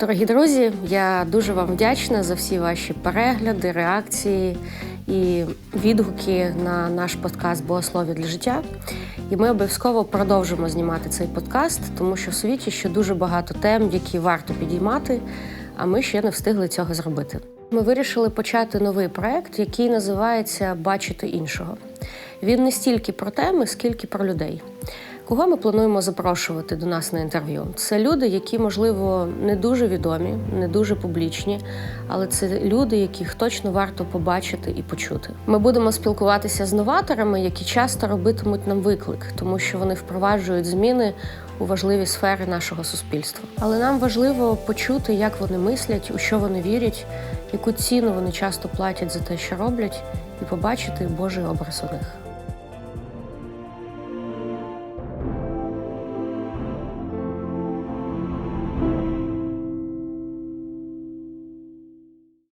Дорогі друзі, я дуже вам вдячна за всі ваші перегляди, реакції і відгуки на наш подкаст Богослов'я для життя. І ми обов'язково продовжимо знімати цей подкаст, тому що в світі ще дуже багато тем, які варто підіймати, а ми ще не встигли цього зробити. Ми вирішили почати новий проект, який називається Бачити іншого. Він не стільки про теми, скільки про людей. Кого ми плануємо запрошувати до нас на інтерв'ю? Це люди, які, можливо, не дуже відомі, не дуже публічні, але це люди, яких точно варто побачити і почути. Ми будемо спілкуватися з новаторами, які часто робитимуть нам виклик, тому що вони впроваджують зміни у важливі сфери нашого суспільства. Але нам важливо почути, як вони мислять, у що вони вірять, яку ціну вони часто платять за те, що роблять, і побачити Божий образ у них.